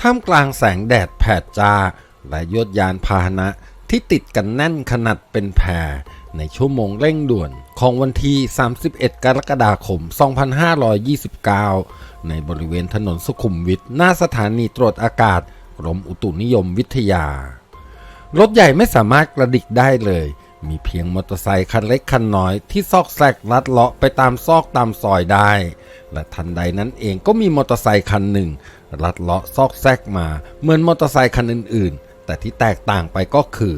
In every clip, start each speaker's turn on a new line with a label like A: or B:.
A: ท่ามกลางแสงแดดแผดจ้า และยศยานพาหนะที่ติดกันแน่นขนาดเป็นแพร ในชั่วโมงเร่งด่วนของวันที่ 31 กรกฎาคม 2529 ในบริเวณถนนสุขุมวิทหน้าสถานีตรวจอากาศกรมอุตุนิยมวิทยา รถใหญ่ไม่สามารถกระดิกได้เลย มีเพียงมอเตอร์ไซคันเล็กคันน้อยที่ซอกแซกลัดเลาะไปตามซอกตามซอยได้ และทันใดนั้นเองก็มีมอเตอร์ไซคันหนึ่ง ลัดเลาะซอกแซกมาเหมือนมอเตอร์ไซคันอื่น ๆ แต่ที่แตกต่างไปก็คือ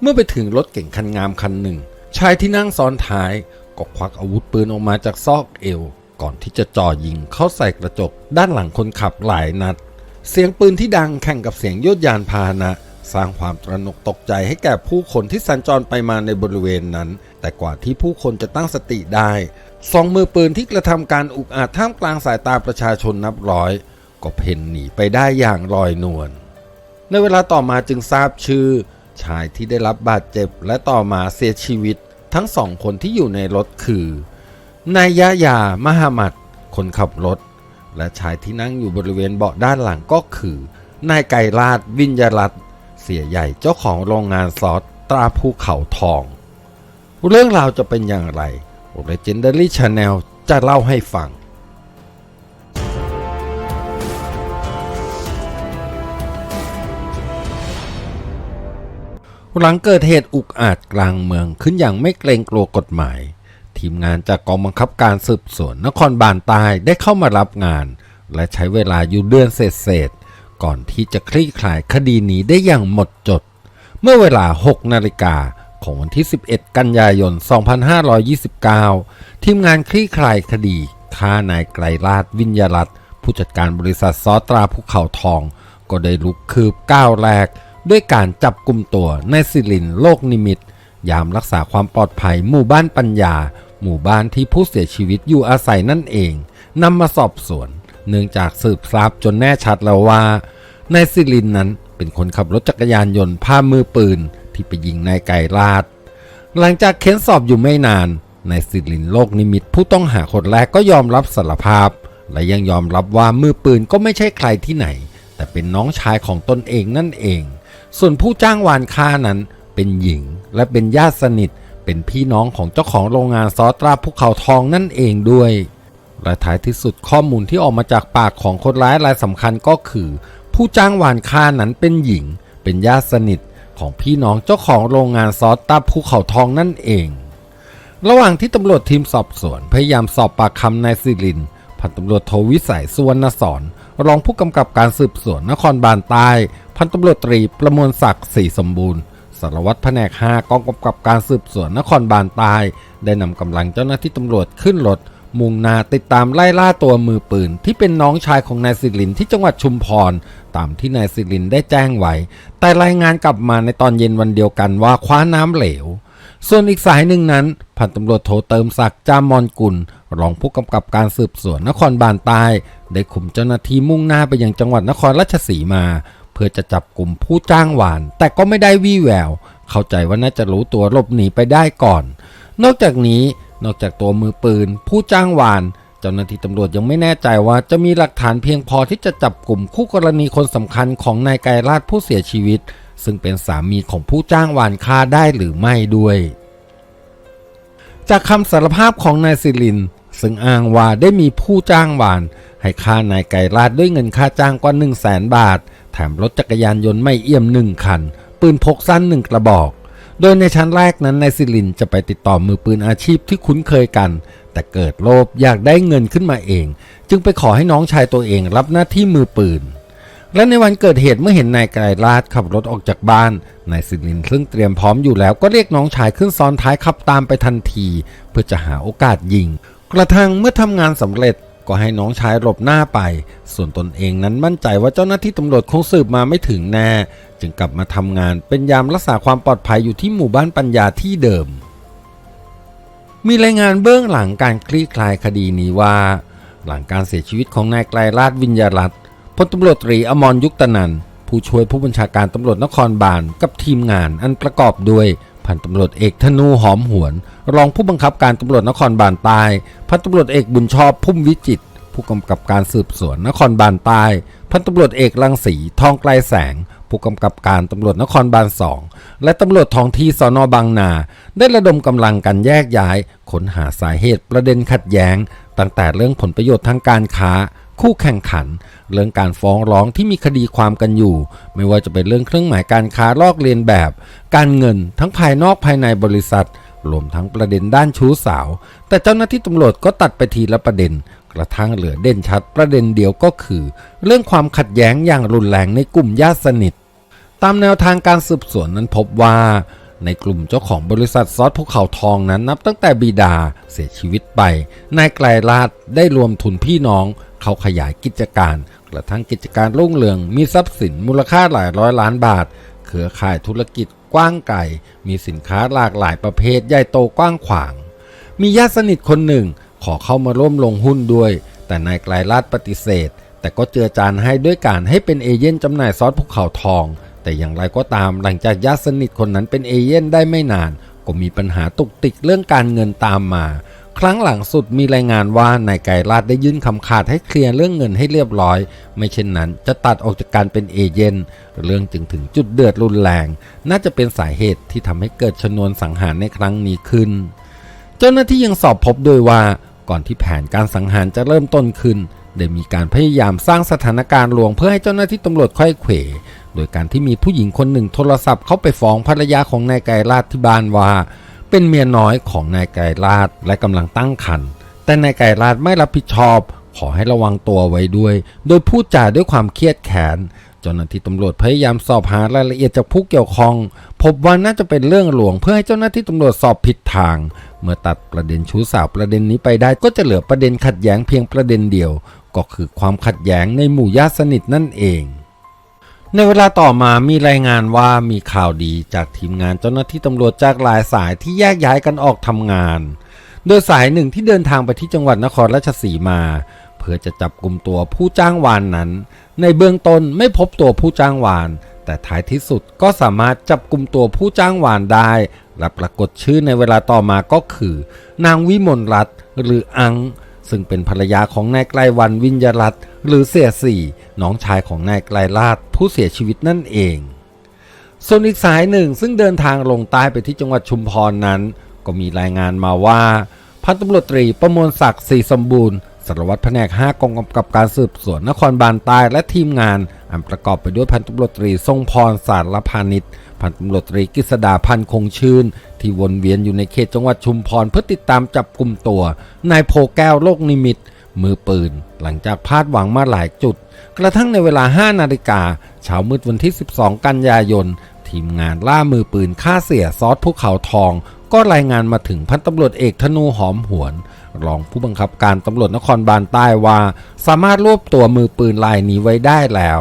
A: เมื่อไปถึงรถเก่งคันงามคันหนึ่ง ชายที่นั่งซ้อนท้ายก็ควักอาวุธปืนออกมาจากซอกเอว ก่อนที่จะจ่อยิงเข้าใส่กระจกด้านหลังคนขับหลายนัด เสียงปืนที่ดังแข่งกับเสียงยดยานพาหนะ สร้างความตระหนกตกใจให้แก่ผู้คนที่สัญจรไปมาในบริเวณนั้น แต่กว่าที่ผู้คนจะตั้งสติได้สองมือปืนที่กระทำการอุกอาจท่ามกลางสายตาประชาชนนับร้อย ก็เพ่นหนีไปได้อย่างลอยนวล ในเวลาต่อมาจึงทราบชื่อ ชายที่ได้รับบาดเจ็บและต่อมาเสียชีวิตทั้งสองคนที่อยู่ในรถคือนายยะยามหามัดคนขับรถ และชายที่นั่งอยู่บริเวณเบาะด้านหลังก็คือนายไก่ลาดวิญญารัตเสียใหญ่เจ้าของโรงงานซอสตราภูเขาทอง เรื่องราวจะเป็นอย่างไร Legendary Channel จะเล่าให้ฟัง หลังเกิดเหตุอุกอาจกลางเมืองขึ้นอย่างไม่เกรงกลัวกฎหมาย ทีมงานจากกองบังคับการสืบสวนนครบาลใต้ได้เข้ามารับงาน และใช้เวลาอยู่เดือนเศษๆก่อนที่จะคลี่คลายคดีนี้ได้อย่างหมดจด เมื่อเวลา 6 นาฬิกาของวันที่ 11 กันยายน 2529 ทีมงานคลี่คลายคดีฆ่านายไกรราชวิญญารัตน์ผู้จัดการบริษัทซอตราภูเขาทอง ก็ได้ลุกคืบก้าวแรก ด้วยการจับกลุ่มตัวนายสิรินโลกนิมิต ยามรักษาความปลอดภัยหมู่บ้านปัญญา หมู่บ้านที่ผู้เสียชีวิตอยู่อาศัยนั่นเองนำมาสอบสวน เนื่องจากสืบทราบจนแน่ชัดแล้วว่านายสิรินนั้นเป็นคนขับรถจักรยานยนต์พามือปืน ที่ไปยิงนายไก่ลาด หลังจากเค้นสอบอยู่ไม่นานนายสิรินโลกนิมิตผู้ต้องหาคนแรกก็ยอมรับสารภาพ และยังยอมรับว่ามือปืนก็ไม่ใช่ใครที่ไหน แต่เป็นน้องชายของตนเองนั่นเอง ส่วนผู้จ้างวานฆ่านั้นเป็นหญิงและเป็นญาติสนิท เป็นพี่น้องของเจ้าของโรงงานซอตราภูเขาทองนั่นเองด้วย และท้ายที่สุดข้อมูลที่ออกมาจากปากของคนร้ายรายสำคัญก็คือ ผู้จ้างวานฆ่านั้นเป็นหญิง เป็นญาติสนิทของพี่น้องเจ้าของโรงงานซอสตราภูเขาทองนั่นเอง ระหว่างที่ตำรวจทีมสอบสวนพยายามสอบปากคำนายสิรินพันตำรวจโทวิสัยสุวรรณสอน รองผู้กำกับการสืบสวนนครบาลใต้พันตำรวจตรีประมวลศักดิ์ศรีสมบูรณ์สารวัตรแผนก 5 กองกำกับการสืบสวนนครบาลใต้ได้นำกำลังเจ้าหน้าที่ตำรวจขึ้นรถมุ่งนาติดตามไล่ล่าตัวมือปืน ที่เป็นน้องชายของนายสิรินที่จังหวัดชุมพร ตามที่นายสิรินได้แจ้งไว้ แต่รายงานกลับมาในตอนเย็นวันเดียวกันว่าคว้าน้ำเหลว ส่วนอีกสายหนึ่งนั้น พันตำรวจโทเติมศักดิ์จามอนกุล รองผู้กำกับการสืบสวนนครบาลใต้ได้คุมเจ้าหน้าที่มุ่งหน้าไปยังจังหวัดนครราชสีมา เพื่อจะจับกลุ่มผู้จ้างหวาน แต่ก็ไม่ได้วี่แวว เข้าใจว่าน่าจะรู้ตัวหลบหนีไปได้ก่อน นอกจากนี้นอกจากตัวมือปืน ผู้จ้างหวาน เจ้าหน้าที่ตำรวจยังไม่แน่ใจว่าจะมีหลักฐานเพียงพอที่จะจับกลุ่มคู่กรณีคนสำคัญของนายไกรราชผู้เสียชีวิต ซึ่งเป็นสามีของผู้จ้างหวานฆ่าได้หรือไม่ด้วย จากคำสารภาพของนายสิริน ซึ่งอ้างว่าได้มีผู้จ้างหวาน ให้ฆ่านายไก่ลาดด้วยเงินค่าจ้างกว่า1 0 0 0 0แสนบาท แถมรถจักรยานยนต์ไม่เอี่ยมหนึ่งคัน ปืนพกสั้นหนึ่งกระบอก โดยในชั้นแรกนั้นนายสิรินจะไปติดต่อมือปืนอาชีพที่คุ้นเคยกัน แต่เกิดโลภอยากได้เงินขึ้นมาเอง จึงไปขอให้น้องชายตัวเองรับหน้าที่มือปืน และในวันเกิดเหตุเมื่อเห็นนายไกรลาดขับรถออกจากบ้าน นายสิรินซึ่งเตรียมพร้อมอยู่แล้วก็เรียกน้องชายขึ้นซ้อนท้ายขับตามไปทันที เพื่อจะหาโอกาสยิง กระทั่งเมื่อทำงานสำเร็จก็ให้น้องชายหลบหน้าไป ส่วนตนเองนั้นมั่นใจว่าเจ้าหน้าที่ตำรวจคงสืบมาไม่ถึงแน่ จึงกลับมาทำงานเป็นยามรักษาความปลอดภัยอยู่ที่หมู่บ้านปัญญาที่เดิม มีรายงานเบื้องหลังการคลี่คลายคดีนี้ว่า หลังการเสียชีวิตของนายไกรราชวิญญารัตน์ พลตำรวจตรีอมรยุคตนัน ผู้ช่วยผู้บัญชาการตำรวจนครบาลกับทีมงานอันประกอบด้วยพันตำรวจเอกธนูหอมหวน รองผู้บังคับการตำรวจนครบาลใต้พันตำรวจเอกบุญชอบพุ่มวิจิต ผู้กำกับการสืบสวนนครบาลใต้พันตำรวจเอกรังสีทองไกลแสง ผู้กำกับการตำรวจนครบาลสองและตำรวจท้องที่สอนอบางนา ได้ระดมกำลังกันแยกย้ายค้นหาสาเหตุประเด็นขัดแย้ง ตั้งแต่เรื่องผลประโยชน์ทางการค้า คู่แข่งขัน เรื่องการฟ้องร้องที่มีคดีความกันอยู่ ไม่ว่าจะเป็นเรื่องเครื่องหมายการค้าลอกเลียนแบบ การเงินทั้งภายนอกภายในบริษัทรวมทั้งประเด็นด้านชู้สาว แต่เจ้าหน้าที่ตำรวจก็ตัดไปทีละประเด็น กระทั่งเหลือเด่นชัดประเด็นเดียวก็คือ เรื่องความขัดแย้งอย่างรุนแรงในกลุ่มญาติสนิท ตามแนวทางการสืบสวนนั้นพบว่าในกลุ่มเจ้าของบริษัทซอสภูเขาทองนั้นนับตั้งแต่บิดาเสียชีวิตไป นายไกลลาดได้รวมทุนพี่น้อง เขาขยายกิจการ กระทั่งกิจการรุ่งเรืองมีทรัพย์สินมูลค่าหลายร้อยล้านบาท เครือข่ายธุรกิจกว้างไกลมีสินค้าหลากหลายประเภทใหญ่โตกว้างขวาง มีญาติสนิทคนหนึ่งขอเข้ามาร่วมลงหุ้นด้วย แต่นายไกลลาดปฏิเสธ แต่ก็เจือจานให้ด้วยการให้เป็นเอเย่นจำหน่ายซอสภูเขาทอง แต่อย่างไรก็ตามหลังจากญาติสนิทคนนั้นเป็นเอเย่นได้ไม่นาน ก็มีปัญหาตุกติกเรื่องการเงินตามมา ครั้งหลังสุดมีรายงานว่านายไกรลาดได้ยื่นคำขาดให้เคลียร์เรื่องเงินให้เรียบร้อย ไม่เช่นนั้นจะตัดออกจากการเป็นเอเย่นเรื่องจึงถึงจุดเดือดรุนแรง น่าจะเป็นสาเหตุที่ทำให้เกิดชนวนสังหารในครั้งนี้ขึ้น เจ้าหน้าที่ยังสอบพบด้วยว่าก่อนที่แผนการสังหารจะเริ่มต้นขึ้นได้มีการพยายามสร้างสถานการณ์ลวงเพื่อให้เจ้าหน้าที่ตำรวจค่อยเขวโดยการที่มีผู้หญิงคนหนึ่งโทรศัพท์เข้าไปฟ้องภรรยาของนายไกรลาดที่บ้านว่า เป็นเมียน้อยของนายไกรลาดและกำลังตั้งครรภ์แต่นายไกรลาดไม่รับผิดชอบ ขอให้ระวังตัวไว้ด้วย โดยพูดจาด้วยความเครียดแค้นเจ้าหน้าที่ตำรวจพยายามสอบหารายละเอียดจากผู้เกี่ยวข้อง พบว่าน่าจะเป็นเรื่องหลวงเพื่อให้เจ้าหน้าที่ตำรวจสอบผิดทาง เมื่อตัดประเด็นชู้สาวประเด็นนี้ไปได้ก็จะเหลือประเด็นขัดแย้งเพียงประเด็นเดียว ก็คือความขัดแย้งในหมู่ญาติสนิทนั่นเอง ในเวลาต่อมามีรายงานว่ามีข่าวดีจากทีมงานเจ้าหน้าที่ตำรวจจากหลายสายที่แยกย้ายกันออกทำงาน โดยสายหนึ่งที่เดินทางไปที่จังหวัดนครราชสีมา เพื่อจะจับกลุ่มตัวผู้จ้างวานนั้น ในเบื้องต้นไม่พบตัวผู้จ้างวาน แต่ท้ายที่สุดก็สามารถจับกลุ่มตัวผู้จ้างวานได้ และปรากฏชื่อในเวลาต่อมาก็คือ นางวิมลรัตน์หรืออัง ซึ่งเป็นภรรยาของนายไกลวันวิญญรัตน์หรือเสียสี่น้องชายของนายไกลลาดผู้เสียชีวิตนั่นเอง ส่วนอีกสายหนึ่งซึ่งเดินทางลงใต้ไปที่จังหวัดชุมพรนั้น ก็มีรายงานมาว่าพันตำรวจตรีประมวลศักดิ์ศรีสมบูรณ์สารวัตรแผนก 5 กองกำกับการสืบสวนนครบาลใต้และทีมงาน อันประกอบไปด้วยพันตำรวจตรีทรงพรสารพานิชพันตำรวจตรีกฤษดาพันคงชื่น ที่วนเวียนอยู่ในเขตจังหวัดชุมพรเพื่อติดตามจับกลุ่มตัวนายโพแก้วโลกนิมิต มือปืน หลังจากพลาดหวังมาหลายจุด กระทั่งในเวลา 5 นาฬิกาเช้ามืดวันที่ 12 กันยายน ทีมงานล่ามือปืนฆ่าเสียซอสภูเขาทอง ก็รายงานมาถึงพันตำรวจเอกธนูหอมหวน รองผู้บังคับการตำรวจนครบาลใต้ว่า สามารถรวบตัวมือปืนรายนี้ไว้ได้แล้ว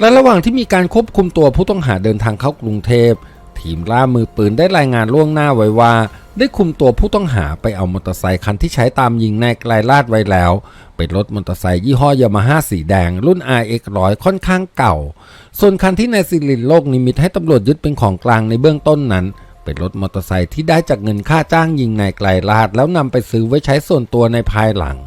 A: และระหว่างที่มีการควบคุมตัวผู้ต้องหาเดินทางเข้ากรุงเทพ ทีมล่ามือปืนได้รายงานล่วงหน้าไว้ว่า ได้คุมตัวผู้ต้องหาไปเอามอเตอร์ไซคันที่ใช้ตามยิงนายไกลลาดไว้แล้ว เป็นรถมอเตอร์ไซค์ยี่ห้อยามาฮ่าสีแดง รุ่น RX 100ค่อนข้างเก่า ส่วนคันที่นายสิรินโลกนิมิตให้ตำรวจยึดเป็นของกลางในเบื้องต้นนั้น เป็นรถมอเตอร์ไซค์ที่ได้จากเงินค่าจ้างยิงนายไกลลาดแล้วนำไปซื้อไว้ใช้ส่วนตัวในภายหลัง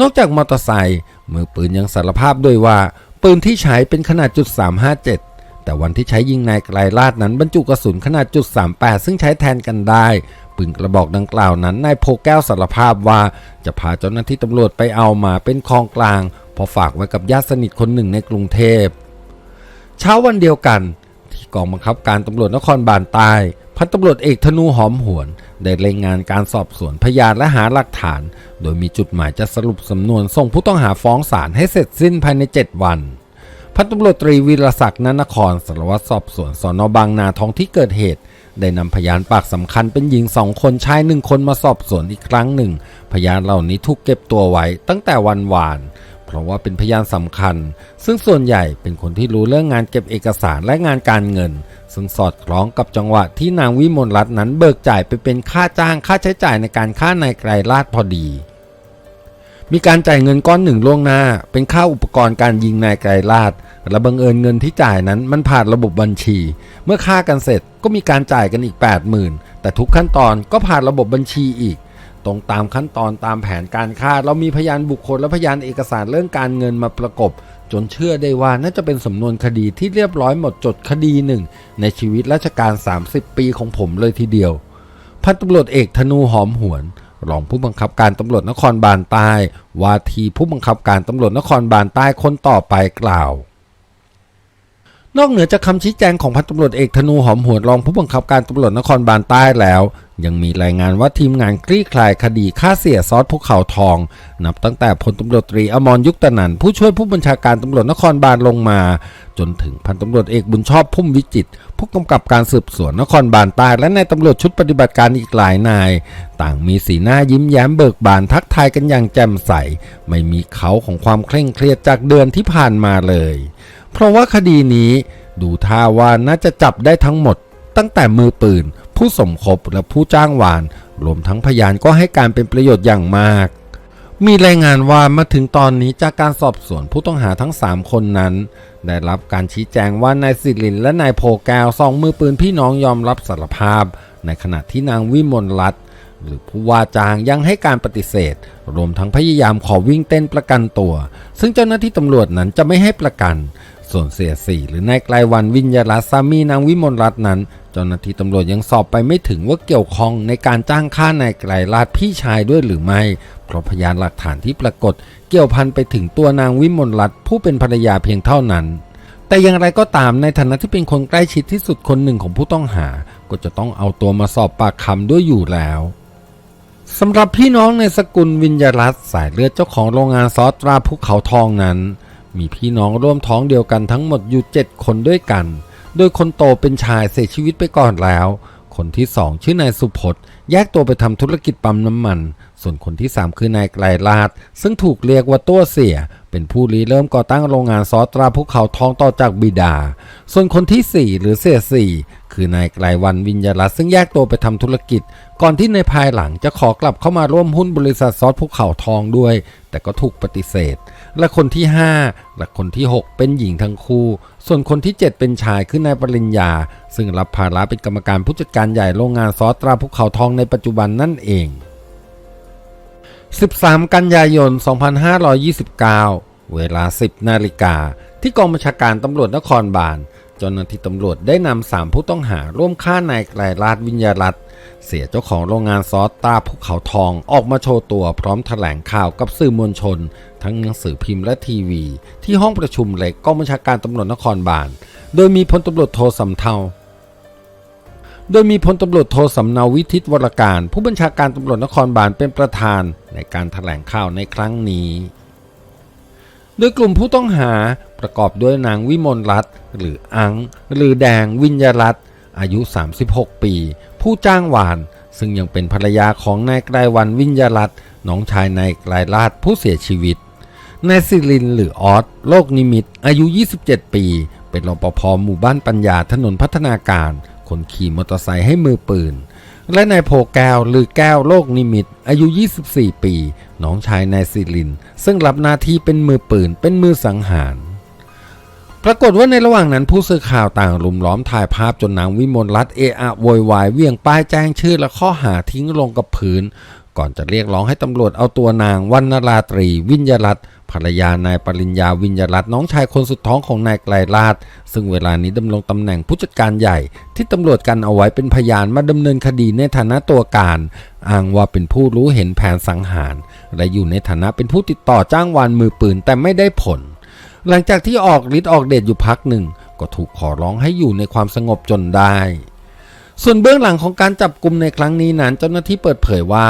A: นอกจากมอเตอร์ไซค์มือปืนยังสารภาพด้วยว่าปืนที่ใช้เป็นขนาดจุด357 แต่วันที่ใช้ยิงนายไกลลาดนั้นบรรจุกระสุนขนาดจุด38ซึ่งใช้แทนกันได้ ปืนกระบอกดังกล่าวนั้นนายโพแก้วสารภาพว่า จะพาเจ้าหน้าที่ตำรวจไปเอามาเป็นของกลาง พอฝากไว้กับญาติสนิทคนหนึ่งในกรุงเทพ เช้าวันเดียวกัน ที่กองบังคับการตำรวจนครบาลใต้พันตำรวจเอกธนูหอมหวน ได้รายงานการสอบสวนพยานและหาหลักฐาน โดยมีจุดหมายจะสรุปสำนวนส่งผู้ต้องหาฟ้องศาลให้เสร็จสิ้นภายใน 7 วัน พันตำรวจตรีวีรศักดิ์นนครสารวัตรสอบสวนสอนอบางนาท้องที่เกิดเหตุ ได้นำพยานปากสำคัญเป็นหญิงสองคนชายหนึ่งคนมาสอบสวนอีกครั้งหนึ่ง พยานเหล่านี้ถูกเก็บตัวไว้ตั้งแต่วันวาน เพราะว่าเป็นพยานสำคัญ ซึ่งส่วนใหญ่เป็นคนที่รู้เรื่องงานเก็บเอกสารและงานการเงิน ซึ่งสอดคล้องกับจังหวะที่นางวิมลรัตน์นั้นเบิกจ่ายไปเป็นค่าจ้างค่าใช้จ่ายในการฆ่านายไกรลาดพอดี มีการจ่ายเงินก้อนหนึ่งล่วงหน้า เป็นค่าอุปกรณ์การยิงนายไกรลาดและบังเอิญเงินที่จ่ายนั้นมันผ่านระบบบัญชี เมื่อค่ากันเสร็จก็มีการจ่ายกันอีก 80,000 แต่ทุกขั้นตอนก็ผ่านระบบบัญชีอีก ตรงตามขั้นตอนตามแผนการฆ่า เรามีพยานบุคคลและพยานเอกสารเรื่องการเงินมาประกบ จนเชื่อได้ว่าน่าจะเป็นสำนวนคดีที่เรียบร้อยหมดจดคดีหนึ่งในชีวิตราชการ 30 ปีของผมเลยทีเดียวพันตำรวจเอกธนูหอมหวน รองผู้บังคับการตำรวจนครบาลใต้ ว่าทีผู้บังคับการตำรวจนครบาลใต้คนต่อไปกล่าว นอกเหนือจากคำชี้แจงของพันตำรวจเอกธนูหอมหวนรองผู้บังคับการตำรวจนครบาลใต้แล้ว ยังมีรายงานว่าทีมงานคลี่คลายคดีฆ่าเสียซอสภูเขาทอง นับตั้งแต่พลตำรวจตรีอมรยุคตนันผู้ช่วยผู้บัญชาการตำรวจนครบาลลงมา จนถึงพันตำรวจเอกบุญชอบพุ่มวิจิต ผู้กำกับการสืบสวนนครบาลใต้และนายตำรวจชุดปฏิบัติการอีกหลายนาย ต่างมีสีหน้ายิ้มแย้มเบิกบานทักทายกันอย่างแจ่มใส ไม่มีเขาของความเคร่งเครียดจากเดือนที่ผ่านมาเลย เพราะว่าคดีนี้ดูท่าว่าน่าจะจับได้ทั้งหมด ตั้งแต่มือปืน ผู้สมคบและผู้จ้างวาน รวมทั้งพยานก็ให้การเป็นประโยชน์อย่างมาก มีรายงานว่ามาถึงตอนนี้จากการสอบสวนผู้ต้องหาทั้ง 3 คนนั้น ได้รับการชี้แจงว่านายสิรินและนายโพแก้วสองมือปืนพี่น้องยอมรับสารภาพ ในขณะที่นางวิมลรัตนหรือผู้ว่าจ้างยังให้การปฏิเสธ รวมทั้งพยายามขอวิ่งเต้นประกันตัว ซึ่งเจ้าหน้าที่ตำรวจนั้นจะไม่ให้ประกัน ส่วนเสียสี่หรือนายไกลวันวิญญาลัตน์สามีนางวิมลรัตน์นั้น เจ้าหน้าที่ตำรวจยังสอบไปไม่ถึงว่าเกี่ยวข้องในการจ้างฆ่านายไกลลาดพี่ชายด้วยหรือไม่ เพราะพยานหลักฐานที่ปรากฏ เกี่ยวพันไปถึงตัวนางวิมลรัตน์ผู้เป็นภรรยาเพียงเท่านั้น แต่อย่างไรก็ตามในฐานะที่เป็นคนใกล้ชิดที่สุดคนหนึ่งของผู้ต้องหา ก็จะต้องเอาตัวมาสอบปากคำด้วยอยู่แล้วสำหรับพี่น้องในสกุลวิญญารัตสายเลือดเจ้าของโรงงานซอสตราภูเขาทองนั้น มีพี่น้องร่วมท้องเดียวกันทั้งหมดอยู่ 7 คนด้วยกัน โดยคนโตเป็นชายเสียชีวิตไปก่อนแล้ว คนที่สองชื่อนายสุพจน์แยกตัวไปทำธุรกิจปั๊มน้ำมัน ส่วนคนที่3คือนายไกลลาด ซึ่งถูกเรียกว่าตัวเสีย เป็นผู้ริเริ่มก่อตั้งโรงงานซอสตราภูเขาทองต่อจากบิดา ส่วนคนทีสี่4หรือเสียสี่คือนายไกลวันวิญญาลัตซึ่งแยกตัวไปทำธุรกิจ ก่อนที่ในภายหลังจะขอกลับเข้ามาร่วมหุ้นบริษัทซอสภูเขาทองด้วย แต่ก็ถูกปฏิเสธ และคนที่ 5 และคนที่ 6 เป็นหญิงทั้งคู่ ส่วนคนที่ 7 เป็นชายคือนายปริญญา ซึ่งรับภาระเป็นกรรมการผู้จัดการใหญ่โรงงานซอสตราภูเขาทองในปัจจุบันนั่นเอง 13 กันยายน 2529 เวลา 10 นาฬิกา ที่กองบัญชาการตำรวจนครบาล เจ้าหน้าที่ตำรวจได้นำสามผู้ต้องหาร่วมฆ่านายไกลราชวิญญารัตน์เสียเจ้าของโรงงานซอสตาภูเขาทองออกมาโชว์ตัวพร้อมแถลงข่าวกับสื่อมวลชน ทั้งหนังสือพิมพ์และทีวี ที่ห้องประชุมเล็กกองบัญชาการตำรวจนครบาล โดยมีพลตำรวจโทสำเทาโดยมีพลตำรวจโทสำเนาวิทิตวรการ ผู้บัญชาการตำรวจนครบาลเป็นประธานในการถแถลงข่าวในครั้งนี้ ดยกลุ่มผู้ต้องหาประกอบด้วยนางวิมลรัตน์หรืออัง หรือแดงวิญญรัตน์อายุ 36 ปี ผู้จ้างหวาน ซึ่งยังเป็นภรรยาของนายไกรวันวิญญรัตน์น้องชายนายไกรลาดผู้เสียชีวิตนายสิรินหรือออสโลกนิมิต อายุ 27 ปี เป็นรปภหมู่บ้านปัญญาถนนพัฒนาการ คนขี่มอเตอร์ไซค์ให้มือปืน และนายโพแก้วหรือแก้วโลกนิมิต อายุ 24 ปี น้องชายนายสิริน ซึ่งรับหน้าที่เป็นมือปืนเป็นมือสังหาร ปรากฏว่าในระหว่างนั้นผู้สื่อข่าวต่างลุมล้อมถ่ายภาพจนนางวิมลรัตน์เอะอะโวยวายเวียงป้ายแจ้งชื่อและข้อหาทิ้งลงกับพื้น ก่อนจะเรียกร้องให้ตำรวจเอาตัวนางวันนราตรี วิญญารัตภรรยานายปริญญาวิญญารัตน้องชายคนสุดท้องของนายไกลลาดซึ่งเวลานี้ดำรงตำแหน่งผู้จัดการใหญ่ ที่ตำรวจกันเอาไว้เป็นพยานมาดำเนินคดีในฐานะตัวการอ้างว่าเป็นผู้รู้เห็นแผนสังหาร และอยู่ในฐานะเป็นผู้ติดต่อจ้างวานมือปืนแต่ไม่ได้ผล หลังจากที่ออกฤทธิ์ออกเดชอยู่พักหนึ่ง ก็ถูกขอร้องให้อยู่ในความสงบจนได้ ส่วนเบื้องหลังของการจับกลุ่มในครั้งนี้นั้นเจ้าหน้าที่เปิดเผยว่า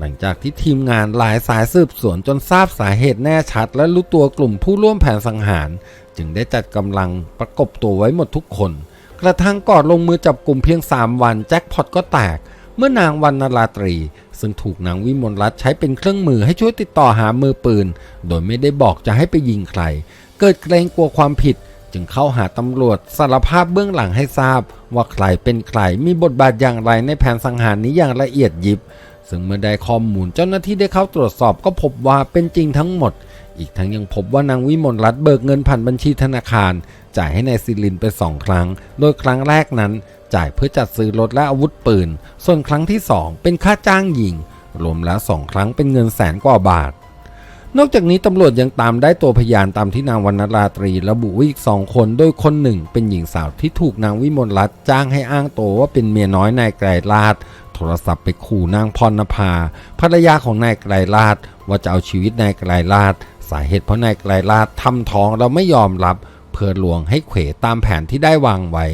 A: หลังจากที่ทีมงานหลายสายสืบสวนจนทราบสาเหตุแน่ชัด และรู้ตัวกลุ่มผู้ร่วมแผนสังหาร จึงได้จัดกำลังประกบตัวไว้หมดทุกคน กระทั่งก่อนลงมือจับกลุ่มเพียง 3 วันแจ็คพอตก็แตก เมื่อนางวันนราตรี ซึ่งถูกนางวิมลรัตน์ใช้เป็นเครื่องมือให้ช่วยติดต่อหามือปืน โดยไม่ได้บอกจะให้ไปยิงใคร เกิดเกรงกลัวความผิด จึงเข้าหาตำรวจสารภาพเบื้องหลังให้ทราบ ว่าใครเป็นใครมีบทบาทอย่างไรในแผนสังหารนี้อย่างละเอียดยิบ ซึ่งเมื่อได้ข้อมูลเจ้าหน้าที่ได้เข้าตรวจสอบก็พบว่าเป็นจริงทั้งหมด อีกทั้งยังพบว่านางวิมลรัตน์เบิกเงินผ่านบัญชีธนาคาร จ่ายให้นายซิลินไปสองครั้ง โดยครั้งแรกนั้น จ่ายเพื่อจัดซื้อรถและอาวุธปืน ส่วนครั้งที่สองเป็นค่าจ้างยิง รวมแล้วสองครั้งเป็นเงินแสนกว่าบาทนอกจากนี้ตำรวจยังตามได้ตัวพยานตามที่นางวรรณราตรีระบุว่าอีกสองคน โดยคนหนึ่งเป็นหญิงสาวที่ถูกนางวิมลรัตน์จ้างให้อ้างตัวว่าเป็นเมียน้อยนายไกรลาด ทรศัพท์ไปขู่นางพรณภาภรรยาของนายไกรลาดว่าจะเอาชีวิตนายไกรลาดสาเหตุเพราะนายไกรลาดทำท้องเราไม่ยอมรับเพื่อหลวงให้เขวตามแผนที่ได้วางไว้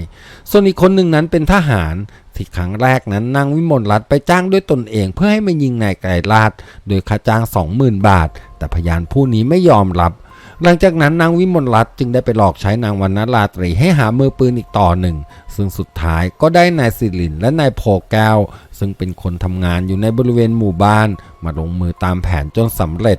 A: ส่วนอีกคนหนึ่งนั้นเป็นทหาร ที่ครั้งแรกนั้นนางวิมลรัตน์ไปจ้างด้วยตนเองเพื่อให้มายิงนายไกรลาดโดยค่าจ้าง 20,000 บาท แต่พยานผู้นี้ไม่ยอมรับ หลังจากนั้นนางวิมลรัตน์จึงได้ไปหลอกใช้นางวรรณราตรีให้หามือปืนอีกต่อหนึ่ง ซึ่งสุดท้ายก็ได้นายสิรินและนายโพแก้ว ซึ่งเป็นคนทำงานอยู่ในบริเวณหมู่บ้าน มาลงมือตามแผนจนสำเร็จ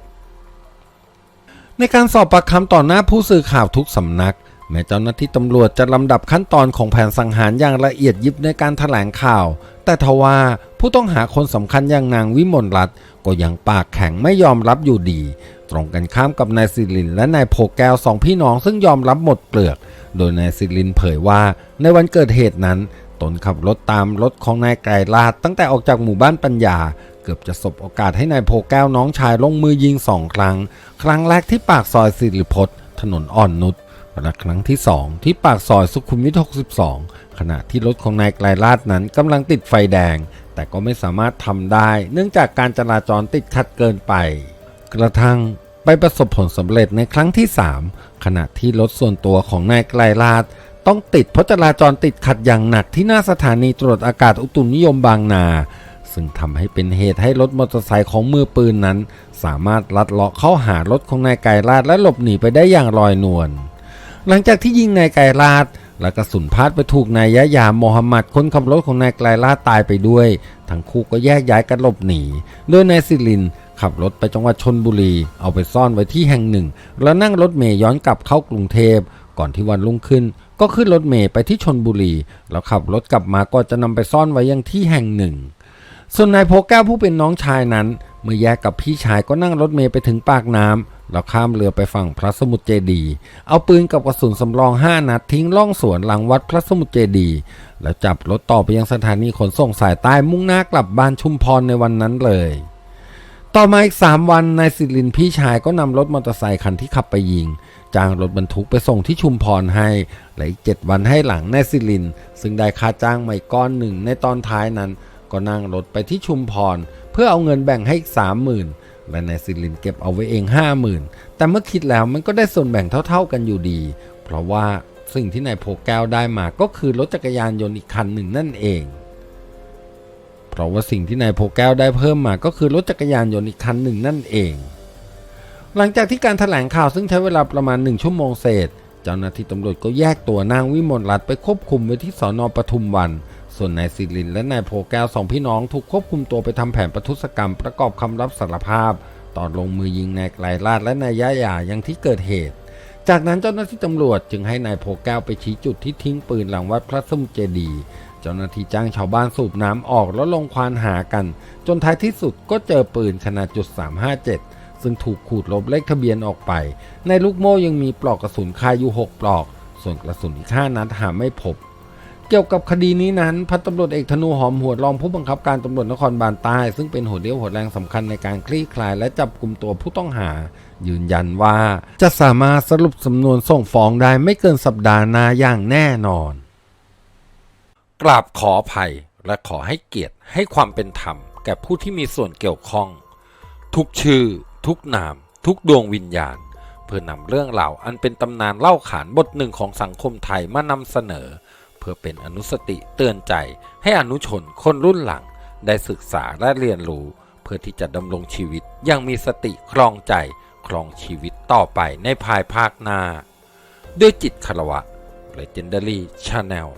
A: ในการสอบปากคำต่อหน้าผู้สื่อข่าวทุกสำนัก แม้เจ้าหน้าที่ตำรวจจะลำดับขั้นตอนของแผนสังหารอย่างละเอียดยิบในการถแถลงข่าว แต่ทว่าผู้ต้องหาคนสำคัญอย่างนางวิมลรัตน์ก็ยังปากแข็งไม่ยอมรับอยู่ดี ตรงกันข้ามกับนายสิรินและนายโพแก้วสองพี่น้องซึ่งยอมรับหมดเปลือก โดยนายสิรินเผยว่า ในวันเกิดเหตุนั้น ตนขับรถตามรถของนายไกรลาดตั้งแต่ออกจากหมู่บ้านปัญญา เกือบจะสบโอกาสให้นายโพแก้วน้องชายลงมือยิงสองครั้ง ครั้งแรกที่ปากซอยสิริพจน์ถนนอ่อนนุช และครั้งที่ 2 ที่ปากซอยสุขุมวิท 62 ขณะที่รถของนายไกรลาดนั้นกำลังติดไฟแดง แต่ก็ไม่สามารถทำได้ เนื่องจากการจราจรติดขัดเกินไป กระทั่งไปประสบผลสำเร็จในครั้งที่ 3 ขณะที่รถส่วนตัวของนายไกรลาดต้องติดเพราะจราจรติดขัดอย่างหนักที่หน้าสถานีตรวจอากาศอุตุนิยมบางนา ซึ่งทำให้เป็นเหตุให้รถมอเตอร์ไซค์ของมือปืนนั้น สามารถลัดเลาะเข้าหารถของนายไกรลาดและหลบหนีไปได้อย่างลอยนวล หลังจากที่ยิงนายไกลาดและกระสุนพาดไปถูกนายยะยาโมฮัมหมัดคนขับรถของนายไกลาดตายไปด้วย ทั้งคู่ก็แยกย้ายกันหลบหนีโดยนายสิรินขับรถไปจังหวัดชนบุรี เอาไปซ่อนไว้ที่แห่งหนึ่ง แล้วนั่งรถเมย์ย้อนกลับเข้ากรุงเทพก่อนที่วันรุ่งขึ้น ก็ขึ้นรถเมย์ไปที่ชนบุรี แล้วขับรถกลับมาก็จะนำไปซ่อนไว้ยังที่แห่งหนึ่ง ส่วนนายโพแก้วผู้เป็นน้องชายนั้น เมื่อแยกกับพี่ชายก็นั่งรถเมย์ไปถึงปากน้ำแล้วข้ามเรือไปฝั่งพระสมุทรเจดีเอาปืนกับกระสุนสำรอง5นัดทิ้งล่องสวนหลังวัดพระสมุทรเจดีแล้วจับรถต่อไปยังสถานีขนส่งสายใต้มุ่งหน้ากลับบ้านชุมพรในวันนั้นเลย ต่อมาอีก3วันนายสิรินพี่ชายก็นำรถมอเตอร์ไซคันที่ขับไปยิงจ้างรถบรรทุกไปส่งที่ชุมพรให้และอีก7วันให้หลังนายสิริน ซึ่งได้ค่าจ้างใหม่ก้อนหนึ่งในตอนท้ายนั้น ก็นั่งรถไปที่ชุมพร พื่อเอาเงินแบ่งให้อีกสามหมื่นและนายสิรินเก็บเอาไว้เองห้าหมื่นแต่เมื่อคิดแล้วมันก็ได้ส่วนแบ่งเท่า ๆกันอยู่ดี เพราะว่าสิ่งที่นายโพแก้วได้มาก็คือรถจักรยานยนต์อีกคันหนึ่งนั่นเอง เพราะว่าสิ่งที่นายโพแก้วได้เพิ่มมาก็คือรถจักรยานยนต์อีกคันหนึ่งนั่นเอง หลังจากที่การถแถลงข่าวซึ่งใช้เวลาประมาณหนึ่งชั่วโมงเศษ เจ้าหน้าที่ตำรวจก็แยกตัวนางวิมลรัตน์ไปควบคุมไว้ที่สอนอปทุมวัน ส่วนนายสิรินและนายโพแก้วสองพี่น้องถูกควบคุมตัวไปทำแผนประทุษกรรมประกอบคำรับสารภาพ ตอนลงมือยิงนายไกรลาดและนายยะหยายังที่เกิดเหตุ จากนั้นเจ้าหน้าที่ตำรวจจึงให้นายโพแก้วไปชี้จุดที่ทิ้งปืนหลังวัดพระสมุเจดี เจ้าหน้าที่จ้างชาวบ้านสูบน้ำออกแล้วลงควานหากัน จนท้ายที่สุดก็เจอปืนขนาดจุด357 ซึ่งถูกขูดลบเลขทะเบียนออกไป ในลูกโม่ยังมีปลอกกระสุนคาอยู่6ปลอก ส่วนกระสุนอีก5นัดหาไม่พบ เกี่ยวกับคดีนี้นั้นพันตำรวจเอกธนูหอมหวดรองผู้บังคับการตำรวจนครบาลใต้ ซึ่งเป็นหัวเรี่ยวหัวแรงสำคัญในการคลี่คลาย และจับกลุ่มตัวผู้ต้องหา ยืนยันว่า จะสามารถสรุปสำนวนส่งฟ้องได้ไม่เกินสัปดาห์หน้าอย่างแน่นอน กราบขออภัยและขอให้เกียรติให้ความเป็นธรรม แก่ผู้ที่มีส่วนเกี่ยวข้อง ทุกชื่อ ทุกนาม ทุกดวงวิญญาณ เพื่อนำเรื่องราวอันเป็นตำนานเล่าขานบทหนึ่งของสังคมไทยมานำเสนอ พื่อเป็นอนุสติเตือนใจให้อนุชนคนรุ่นหลัง ได้ศึกษาและเรียนรู้ เพื่อที่จะดำรงชีวิตอยังมีสติครองใจครองชีวิตต่อไปในภายภาคหน้า ด้วยจิตคารวะ Legendary Channel